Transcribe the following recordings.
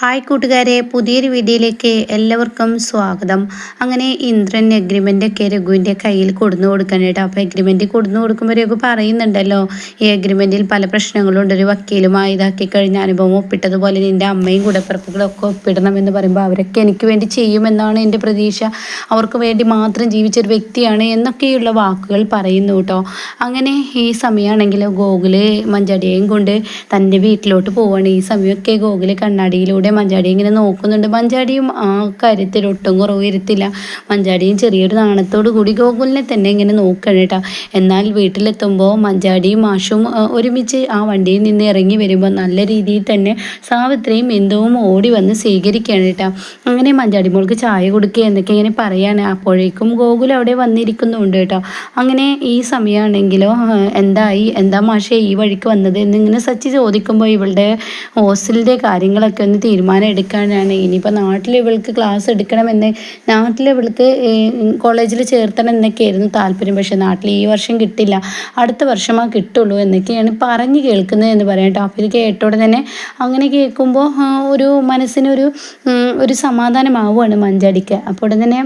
Hi കൂട്ടുകാരെ പുതിയൊരു വീഡിയോയിലേക്ക് എല്ലാവർക്കും സ്വാഗതം. അങ്ങനെ ഇന്ദ്രൻ അഗ്രിമെന്റ് ഒക്കെ രഘുവിന്റെ കയ്യിൽ കൊടുന്നു കൊടുക്കാനായിട്ട് അപ്പോൾ എഗ്രിമെന്റ് കൊടുന്നു കൊടുക്കുമ്പോൾ രഘു പറയുന്നുണ്ടല്ലോ ഈ എഗ്രിമെന്റിൽ പല പ്രശ്നങ്ങളുണ്ട് ഒരു വക്കീലുമായി ഇതാക്കി കഴിഞ്ഞ അനുഭവം ഒപ്പിട്ടതുപോലെ നിന്റെ അമ്മയും കൂടപ്പിറപ്പുകളൊക്കെ ഒപ്പിടണം എന്ന് പറയുമ്പോൾ അവരൊക്കെ എനിക്ക് വേണ്ടി ചെയ്യുമെന്നാണ് എന്റെ പ്രതീക്ഷ. അവർക്ക് വേണ്ടി മാത്രം ജീവിച്ചൊരു വ്യക്തിയാണ് എന്നൊക്കെയുള്ള വാക്കുകൾ പറയുന്നു കേട്ടോ. അങ്ങനെ ഈ സമയമാണെങ്കിൽ ഗോകുൽ മഞ്ചടിയെയും കൊണ്ട് തന്റെ വീട്ടിലോട്ട് പോവുകയാണ് ഈ സമയമൊക്കെ ഗോകുൽ കണ്ണാടിയിലൂടെ കൂടെ മഞ്ചാടി ഇങ്ങനെ നോക്കുന്നുണ്ട്. മഞ്ചാടിയും ആ കാര്യത്തിൽ ഒട്ടും കുറവ് വരുത്തില്ല. മഞ്ചാടിയും ചെറിയൊരു നാണത്തോടു കൂടി ഗോകുലിനെ തന്നെ ഇങ്ങനെ നോക്കണം കേട്ടോ. എന്നാൽ വീട്ടിലെത്തുമ്പോൾ മഞ്ചാടിയും മാഷും ഒരുമിച്ച് ആ വണ്ടിയിൽ നിന്ന് ഇറങ്ങി വരുമ്പോൾ നല്ല രീതിയിൽ തന്നെ സാവിത്രിയും എന്തുവും ഓടി വന്ന് സ്വീകരിക്കുകയാണ് കേട്ടോ. അങ്ങനെ മഞ്ചാടി മോൾക്ക് ചായ കൊടുക്കുക എന്നൊക്കെ ഇങ്ങനെ പറയാണ്. അപ്പോഴേക്കും ഗോകുൽ അവിടെ വന്നിരിക്കുന്നുണ്ട് കേട്ടോ. അങ്ങനെ ഈ സമയമാണെങ്കിലോ എന്തായി എന്താ മാഷേ ഈ വഴിക്ക് വന്നത് എന്നിങ്ങനെ സച്ചി ചോദിക്കുമ്പോൾ ഇവളുടെ ഹോസ്റ്റലിന്റെ കാര്യങ്ങളൊക്കെ ഒന്ന് തീരുമാനം എടുക്കാനാണ്. ഇനിയിപ്പോൾ നാട്ടിൽ ഇവൾക്ക് ക്ലാസ് എടുക്കണമെന്ന് നാട്ടിൽ ഇവൾക്ക് കോളേജിൽ ചേർത്തണം എന്നൊക്കെയായിരുന്നു താല്പര്യം. പക്ഷെ നാട്ടിൽ ഈ വർഷം കിട്ടില്ല. അടുത്ത വർഷമാ കിട്ടുള്ളൂ എന്നൊക്കെയാണ് പറഞ്ഞ് കേൾക്കുന്നത് എന്ന് പറയാം കേട്ടോ. അപ്പോൾ ഇത് കേട്ടോടെ തന്നെ അങ്ങനെ കേൾക്കുമ്പോൾ ഒരു മനസ്സിനൊരു ഒരു സമാധാനമാവുകയാണ് മഞ്ചാടിക്ക്. അപ്പോൾ തന്നെ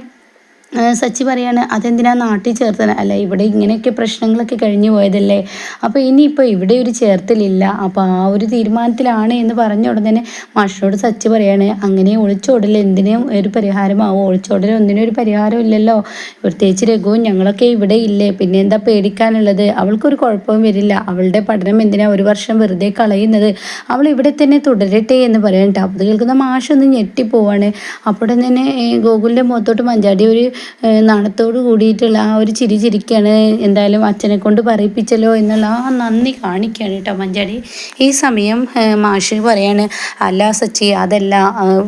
സച്ചി പറയാണ് അതെന്തിനാ നാട്ടിൽ ചേർത്തത്? അല്ല ഇവിടെ ഇങ്ങനെയൊക്കെ പ്രശ്നങ്ങളൊക്കെ കഴിഞ്ഞു പോയതല്ലേ? അപ്പോൾ ഇനിയിപ്പോൾ ഇവിടെ ഒരു ചേർത്തലില്ല. അപ്പോൾ ആ ഒരു തീരുമാനത്തിലാണ് എന്ന് പറഞ്ഞ ഉടനെ മാഷിനോട് സച്ചി പറയാണ് അങ്ങനെ ഒളിച്ചോടൽ എന്തിനും ഒരു പരിഹാരമാവും? ഒളിച്ചോടൽ ഒന്നിനും ഒരു പരിഹാരം ഇല്ലല്ലോ. പ്രത്യേകിച്ച് രഘുവും ഞങ്ങളൊക്കെ ഇവിടെ ഇല്ലേ? പിന്നെ എന്താ പേടിക്കാനുള്ളത്? അവൾക്കൊരു കുഴപ്പവും വരില്ല. അവളുടെ പഠനം എന്തിനാ ഒരു വർഷം വെറുതെ കളയുന്നത്? അവൾ ഇവിടെ തന്നെ തുടരട്ടെ എന്ന് പറയണ്ട അപ്പോൾ കേൾക്കുന്ന മാഷൊന്ന് ഞെട്ടിപ്പോവാണ്. അപ്പോൾ തന്നെ ഗോകുലിന്റെ മുഖത്തോട്ട് മഞ്ചാടി ഒരു നാണത്തോട് കൂടിയിട്ടുള്ള ആ ഒരു ചിരി ചിരിക്കാണ് എന്തായാലും അച്ഛനെ കൊണ്ട് പറയിപ്പിച്ചല്ലോ എന്നുള്ള ആ നന്ദി കാണിക്കുകയാണ് കേട്ടോ മഞ്ചാടി. ഈ സമയം മാഷ് പറയാണ് അല്ല സച്ചി അതല്ല.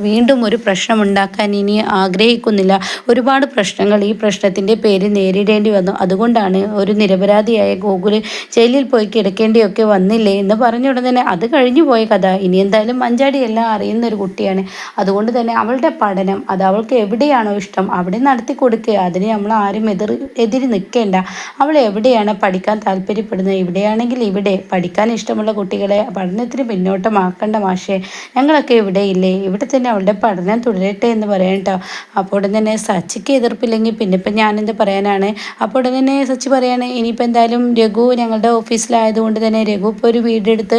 വീണ്ടും ഒരു പ്രശ്നം ഉണ്ടാക്കാൻ ഇനി ആഗ്രഹിക്കുന്നില്ല. ഒരുപാട് പ്രശ്നങ്ങൾ ഈ പ്രശ്നത്തിന്റെ പേര് നേരിടേണ്ടി വന്നു. അതുകൊണ്ടാണ് ഒരു നിരപരാധിയായ ഗോകുൽ ജയിലിൽ പോയി കിടക്കേണ്ടിയൊക്കെ വന്നില്ലേ? എന്ന് പറഞ്ഞ ഉടനെ അത് കഴിഞ്ഞു പോയ കഥ. ഇനി എന്തായാലും മഞ്ചാടി എല്ലാം അറിയുന്ന ഒരു കുട്ടിയാണ്. അതുകൊണ്ട് തന്നെ അവളുടെ പഠനം അത് അവൾക്ക് എവിടെയാണോ ഇഷ്ടം അവിടെ നടത്തി കൊടുക്കുക അതിന് നമ്മൾ ആരും എതിർ എതിരി നിൽക്കേണ്ട. അവൾ എവിടെയാണ് പഠിക്കാൻ താല്പര്യപ്പെടുന്നത്? ഇവിടെയാണെങ്കിൽ ഇവിടെ. പഠിക്കാൻ ഇഷ്ടമുള്ള കുട്ടികളെ പഠനത്തിന് പിന്നോട്ടമാക്കേണ്ട മാഷേ. ഞങ്ങളൊക്കെ ഇവിടെ ഇല്ലേ? ഇവിടെ തന്നെ അവളുടെ പഠനം തുടരട്ടെ എന്ന് പറയാം കേട്ടോ അപ്പോൾ തന്നെ സച്ചിക്ക് എതിർപ്പില്ലെങ്കിൽ പിന്നെ ഇപ്പം ഞാനെന്ത് പറയാനാണ്? അപ്പോൾ തന്നെ സച്ചി പറയാണ് ഇനിയിപ്പോൾ എന്തായാലും രഘു ഞങ്ങളുടെ ഓഫീസിലായതുകൊണ്ട് തന്നെ രഘു ഇപ്പോൾ ഒരു വീടെടുത്ത്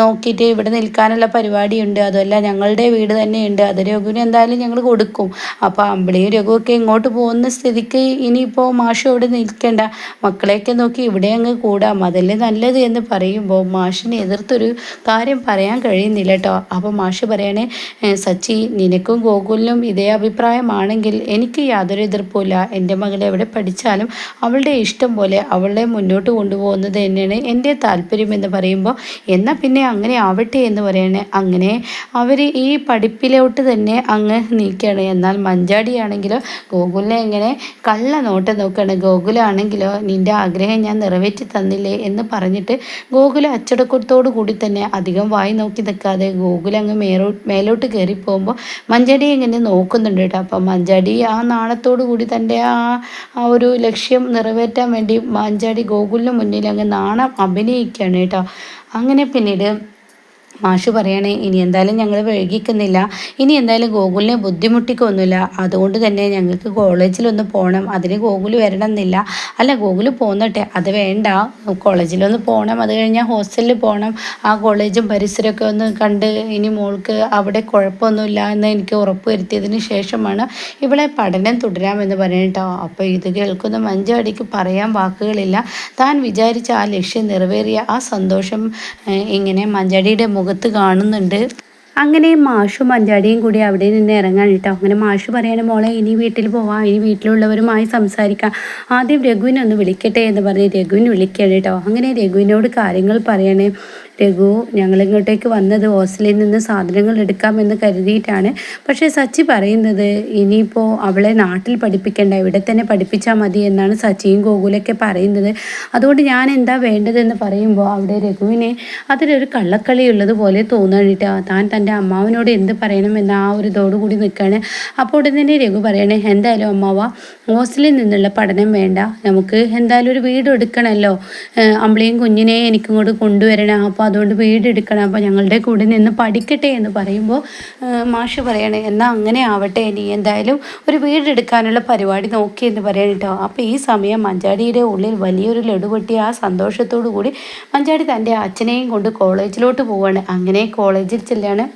നോക്കിയിട്ട് ഇവിടെ നിൽക്കാനുള്ള പരിപാടിയുണ്ട്. അതുമല്ല ഞങ്ങളുടെ വീട് തന്നെയുണ്ട്. അത് രഘുവിന് എന്തായാലും ഞങ്ങൾ കൊടുക്കും. അപ്പോൾ അമ്പിളിയും രഘുവൊക്കെ ഇങ്ങോട്ട് പോകുന്ന സ്ഥിതിക്ക് ഇനിയിപ്പോൾ മാഷ് അവിടെ നിൽക്കേണ്ട. മക്കളെയൊക്കെ നോക്കി ഇവിടെ അങ്ങ് കൂടാം. അതല്ലേ നല്ലത് എന്ന് പറയുമ്പോൾ മാഷിനെ എതിർത്തൊരു കാര്യം പറയാൻ കഴിയുന്നില്ല കേട്ടോ അപ്പോൾ മാഷ് പറയണേ സച്ചി നിനക്കും ഗോകുലിനും ഇതേ അഭിപ്രായമാണെങ്കിൽ എനിക്ക് യാതൊരു എതിർപ്പുമില്ല. എന്റെ മകളെ എവിടെ പഠിച്ചാലും അവളുടെ ഇഷ്ടം പോലെ അവളെ മുന്നോട്ട് കൊണ്ടുപോകുന്നത് തന്നെയാണ് എന്റെ താല്പര്യം എന്ന് പറയുമ്പോൾ എന്നാൽ പിന്നെ അങ്ങനെ ആവട്ടെ എന്ന് പറയണേ. അങ്ങനെ അവർ ഈ പഠിപ്പിലോട്ട് തന്നെ അങ്ങ് നീക്കുകയാണ് എന്നാൽ മഞ്ചാടിയാണെങ്കിലോ ഗോകുലിനെ ഇങ്ങനെ കള്ള നോട്ടം നോക്കുകയാണ് ഗോകുലാണെങ്കിലോ നിന്റെ ആഗ്രഹം ഞാൻ നിറവേറ്റി തന്നില്ലേ എന്ന് പറഞ്ഞിട്ട് ഗോകുല അച്ചടക്കത്തോടു കൂടി തന്നെ അധികം വായി നോക്കി നിൽക്കാതെ ഗോകുല അങ്ങ് മേലോ മേലോട്ട് കയറി പോകുമ്പോൾ മഞ്ചാടി ഇങ്ങനെ നോക്കുന്നുണ്ട് കേട്ടോ. അപ്പം മഞ്ചാടി ആ നാണത്തോടു കൂടി തന്റെ ആ ആ ഒരു ലക്ഷ്യം നിറവേറ്റാൻ വേണ്ടി മഞ്ചാടി ഗോകുലിന് മുന്നിൽ അങ്ങ് നാണം അഭിനയിക്കുകയാണ് കേട്ടോ. അങ്ങനെ പിന്നീട് മാഷ് പറയണേ ഇനി എന്തായാലും ഞങ്ങൾ വൈകിക്കുന്നില്ല. ഇനി എന്തായാലും ഗോകുലിനെ ബുദ്ധിമുട്ടിക്കൊന്നുമില്ല. അതുകൊണ്ട് തന്നെ ഞങ്ങൾക്ക് കോളേജിലൊന്ന് പോകണം അതിന് ഗോകുൽ വരണം എന്നില്ല അല്ല ഗോകുൽ പോന്നട്ടെ. അത് വേണ്ട. കോളേജിലൊന്ന് പോകണം അത് കഴിഞ്ഞാൽ ഹോസ്റ്റലിൽ പോകണം ആ കോളേജും പരിസരമൊക്കെ ഒന്ന് കണ്ട് ഇനി മോൾക്ക് അവിടെ കുഴപ്പമൊന്നുമില്ല എന്ന് എനിക്ക് ഉറപ്പ് വരുത്തിയതിന് ശേഷമാണ് ഇവിടെ പഠനം തുടരാമെന്ന് പറയട്ടോ അപ്പോൾ ഇത് കേൾക്കുന്ന മഞ്ചാടിക്ക് പറയാൻ വാക്കുകളില്ല. താൻ വിചാരിച്ച ആ ലക്ഷ്യം നിറവേറിയ ആ സന്തോഷം ഇങ്ങനെ മഞ്ചാടിയുടെ മുഖം മുഖത്ത് കാണുന്നുണ്ട്. അങ്ങനെ മാഷും മഞ്ചാടിയും കൂടി അവിടെ നിന്ന് ഇറങ്ങാൻ കേട്ടോ അങ്ങനെ മാഷ് പറയണ മോളെ ഇനി വീട്ടിൽ പോവാം ഇനി വീട്ടിലുള്ളവരുമായി സംസാരിക്കാം. ആദ്യം രഘുവിനെ ഒന്ന് വിളിക്കട്ടെ എന്ന് പറഞ്ഞ് രഘുവിന് വിളിക്കണം കേട്ടോ. അങ്ങനെ രഘുവിനോട് കാര്യങ്ങൾ പറയണേ. രഘു ഞങ്ങളിങ്ങോട്ടേക്ക് വന്നത് ഹോസ്റ്റലിൽ നിന്ന് സാധനങ്ങൾ എടുക്കാമെന്ന് കരുതിയിട്ടാണ്. പക്ഷേ സച്ചി പറയുന്നത് ഇനിയിപ്പോൾ അവളെ നാട്ടിൽ പഠിപ്പിക്കേണ്ട ഇവിടെ തന്നെ പഠിപ്പിച്ചാൽ മതി എന്നാണ് സച്ചിയും ഗോകുലൊക്കെ പറയുന്നത്. അതുകൊണ്ട് ഞാൻ എന്താ വേണ്ടതെന്ന് പറയുമ്പോൾ അവിടെ രഘുവിനെ അതിലൊരു കള്ളക്കളി ഉള്ളതുപോലെ കേട്ടോ. താൻ തന്റെ അമ്മാവനോട് എന്ത് പറയണം എന്ന ആ ഒരു ഇതോടുകൂടി നിൽക്കുകയാണ്. അപ്പോൾ ഉടൻ തന്നെ രഘു പറയണേ എന്തായാലും അമ്മാവ ഹോസ്റ്റലിൽ നിന്നുള്ള പഠനം വേണ്ട. നമുക്ക് എന്തായാലും ഒരു വീട് എടുക്കണമല്ലോ അമ്പിളിയും കുഞ്ഞിനെയും എനിക്കിങ്ങോട്ട് കൊണ്ടുവരണം. അപ്പോൾ അതുകൊണ്ട് വീട് എടുക്കണം. അപ്പോൾ ഞങ്ങളുടെ കൂടെ നിന്ന് പഠിക്കട്ടെ എന്ന് പറയുമ്പോൾ മാഷ് പറയണേ എന്നാൽ അങ്ങനെ ആവട്ടെ. നീ എന്തായാലും ഒരു വീട് എടുക്കാനുള്ള പരിപാടി നോക്കി എന്ന് പറയണം കേട്ടോ അപ്പോൾ ഈ സമയം മഞ്ചാടിയുടെ ഉള്ളിൽ വലിയൊരു ലഡു പൊട്ടി ആ സന്തോഷത്തോടു കൂടി മഞ്ചാടി തന്റെ അച്ഛനെയും കൊണ്ട് കോളേജിലോട്ട് പോവാണ്. അങ്ങനെ കോളേജിൽ ചെല്ലാണ്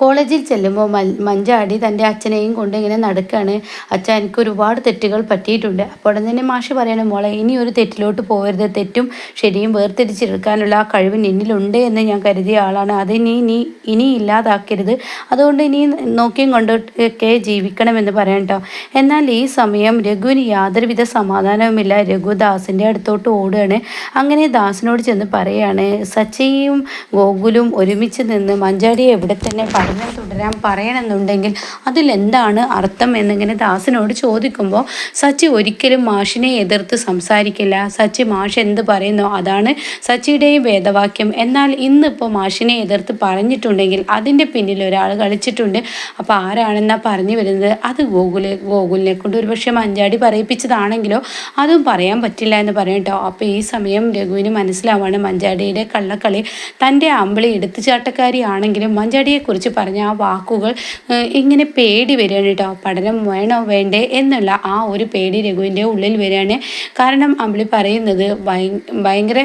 കോളേജിൽ ചെല്ലുമ്പോൾ മഞ്ചാടി തന്റെ അച്ഛനെയും കൊണ്ട് ഇങ്ങനെ നടക്കുകയാണ് അച്ഛൻ എനിക്ക് ഒരുപാട് തെറ്റുകൾ പറ്റിയിട്ടുണ്ട്. അപ്പോൾ തന്നെ മാഷി പറയണം മോളെ ഇനി ഒരു തെറ്റിലോട്ട് പോകരുത്. തെറ്റും ശരിയും വേർതിരിച്ചെടുക്കാനുള്ള ആ കഴിവ് നിന്നിലുണ്ട് എന്ന് ഞാൻ കരുതിയ ആളാണ്. അത് ഇനി ഇനി ഇനി ഇല്ലാതാക്കരുത്. അതുകൊണ്ട് ഇനി നോക്കിയും കൊണ്ടൊക്കെ ജീവിക്കണമെന്ന് പറയാം കേട്ടോ എന്നാൽ ഈ സമയം രഘുവിന് യാതൊരുവിധ സമാധാനവുമില്ല. രഘു ദാസിന്റെ അടുത്തോട്ട് ഓടുകയാണ്. അങ്ങനെ ദാസിനോട് ചെന്ന് പറയാണ് സച്ചയും ഗോകുലും ഒരുമിച്ച് നിന്ന് മഞ്ചാടിയെ എവിടെ തന്നെ പഠനം തുടരാൻ പറയണമെന്നുണ്ടെങ്കിൽ അതിലെന്താണ് അർത്ഥം എന്നിങ്ങനെ ദാസിനോട് ചോദിക്കുമ്പോൾ സച്ചി ഒരിക്കലും മാഷിനെ എതിർത്ത് സംസാരിക്കില്ല. സച്ചി മാഷ് എന്ത് പറയുന്നോ അതാണ് സച്ചിയുടെയും വേദവാക്യം. എന്നാൽ ഇന്നിപ്പോൾ മാഷിനെ എതിർത്ത് പറഞ്ഞിട്ടുണ്ടെങ്കിൽ അതിന്റെ പിന്നിൽ ഒരാൾ കളിച്ചിട്ടുണ്ട്. അപ്പോൾ ആരാണെന്നാ പറഞ്ഞു വരുന്നത്? അത് ഗോകുലെ ഗോകുലിനെ കൊണ്ട് ഒരുപക്ഷെ മഞ്ചാടി പറയിപ്പിച്ചതാണെങ്കിലോ അതും പറയാൻ പറ്റില്ല എന്ന് പറയട്ടോ അപ്പോൾ ഈ സമയം രഘുവിന് മനസ്സിലാവാണ് മഞ്ചാടിയുടെ കള്ളക്കളി. തന്റെ അമ്പിളി എടുത്തുചാട്ടക്കാരിയാണെങ്കിലും മഞ്ചാടിയെക്കുറിച്ച് പറഞ്ഞ ആ വാക്കുകൾ ഇങ്ങനെ പേടി വരികയാണ് കേട്ടോ. പഠനം വേണോ? വേണ്ടേ എന്നുള്ള ആ ഒരു പേടി രഘുവിന്റെ ഉള്ളിൽ വരികയാണ്. കാരണം അമ്പിളി പറയുന്നത് ഭയങ്കര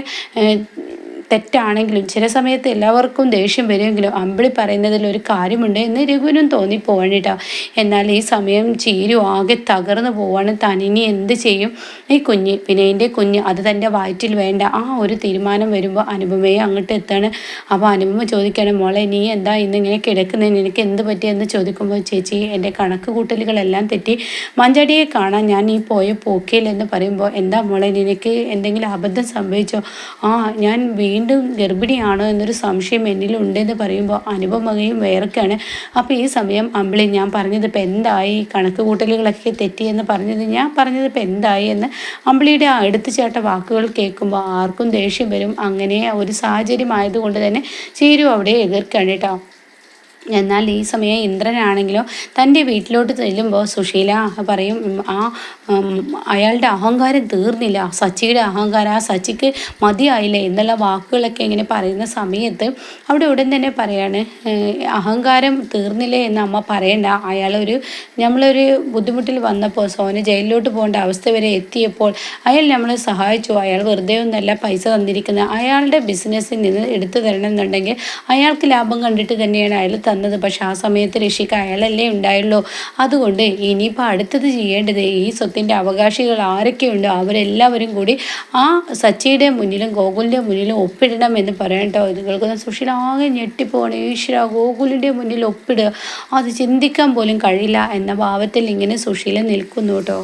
തെറ്റാണെങ്കിലും ചില സമയത്ത് എല്ലാവർക്കും ദേഷ്യം വരുമെങ്കിലും അമ്പിളി പറയുന്നതിൽ ഒരു കാര്യമുണ്ട് എന്ന് രഘുവിനും തോന്നിപ്പോവാണ് കേട്ടോ. എന്നാൽ ഈ സമയം ചീരു ആകെ തകർന്നു പോവാണ്. തനിനി എന്ത് ചെയ്യും? ഈ കുഞ്ഞ് വിനയന്റെ കുഞ്ഞ് അത് തന്റെ വയറ്റിൽ വേണ്ട. ആ ഒരു തീരുമാനം വരുമ്പോൾ അനുപമയെ അങ്ങോട്ട് എത്താണ്. അപ്പോൾ അനുപമ ചോദിക്കുകയാണ് മോളെ നീ എന്താ ഇന്നിങ്ങനെ കിടക്കുന്നതിന് എനിക്ക് എന്ത് പറ്റിയെന്ന് ചോദിക്കുമ്പോൾ ചേച്ചി എന്റെ കണക്ക് കൂട്ടലുകളെല്ലാം തെറ്റി. മഞ്ചടിയെ കാണാൻ ഞാൻ ഈ പോയ പോക്കയിലെന്ന് പറയുമ്പോൾ എന്താ മോളെ നിനക്ക് എന്തെങ്കിലും അബദ്ധം സംഭവിച്ചോ? ആ ഞാൻ വീ വീണ്ടും ഗർഭിണിയാണോ എന്നൊരു സംശയം എന്നിലുണ്ടെന്ന് പറയുമ്പോൾ അനുപമകയും വേർക്കാണ് അപ്പോൾ ഈ സമയം അമ്പിളി ഞാൻ പറഞ്ഞത് ഇപ്പം എന്തായി? കണക്ക് കൂട്ടലുകളൊക്കെ തെറ്റിയെന്ന് പറഞ്ഞത് ഞാൻ പറഞ്ഞത് ഇപ്പം എന്തായി എന്ന് അമ്പിളിയുടെ ആ ചേട്ട വാക്കുകൾ കേൾക്കുമ്പോൾ ആർക്കും ദേഷ്യം വരും. അങ്ങനെ ഒരു സാഹചര്യം ആയതുകൊണ്ട് തന്നെ ചേരു അവിടെ എതിർക്കാണ് കേട്ടോ. എന്നാൽ ഈ സമയം ഇന്ദ്രനാണെങ്കിലോ തന്റെ വീട്ടിലോട്ട് ചെല്ലുമ്പോൾ സുശീല പറയും ആ അയാളുടെ അഹങ്കാരം തീർന്നില്ല. സച്ചിയുടെ അഹങ്കാരം ആ സച്ചിക്ക് മതിയായില്ലേ? എന്നുള്ള വാക്കുകളൊക്കെ ഇങ്ങനെ പറയുന്ന സമയത്ത് അവിടെ ഉടൻ തന്നെ പറയാണ് അഹങ്കാരം തീർന്നില്ലേ എന്ന് അമ്മ പറയണ്ട. അയാളൊരു നമ്മളൊരു ബുദ്ധിമുട്ടിൽ വന്നപ്പോൾ സോന ജയിലിലോട്ട് പോകേണ്ട അവസ്ഥ വരെ എത്തിയപ്പോൾ അയാൾ നമ്മളെ സഹായിച്ചു. അയാൾ വെറുതെ ഒന്നല്ല പൈസ തന്നിരിക്കുന്നത്. അയാളുടെ ബിസിനസ്സിൽ നിന്ന് എടുത്തു തരണം എന്നുണ്ടെങ്കിൽ അയാൾക്ക് ലാഭം കണ്ടിട്ട് തന്നെയാണ് അയാൾ തന്നത്. പക്ഷെ ആ സമയത്ത് ഋഷിക്ക് അയാളല്ലേ ഉണ്ടായുള്ളൂ. അതുകൊണ്ട് ഇനിയിപ്പോൾ അടുത്തത് ചെയ്യേണ്ടത് ഈ സ്വത്തിന്റെ അവകാശികൾ ആരൊക്കെയുണ്ടോ അവരെല്ലാവരും കൂടി ആ സച്ചിയുടെ മുന്നിലും ഗോകുലിന്റെ മുന്നിലും ഒപ്പിടണം എന്ന് പറയട്ടോ. ഇത് കേൾക്കുന്ന സുശീല ആകെ ഈശ്വര ഗോകുലിന്റെ മുന്നിൽ ഒപ്പിടുക. അത് ചിന്തിക്കാൻ പോലും കഴിയില്ല എന്ന ഭാവത്തിൽ ഇങ്ങനെ സുശീല നിൽക്കുന്നു കേട്ടോ.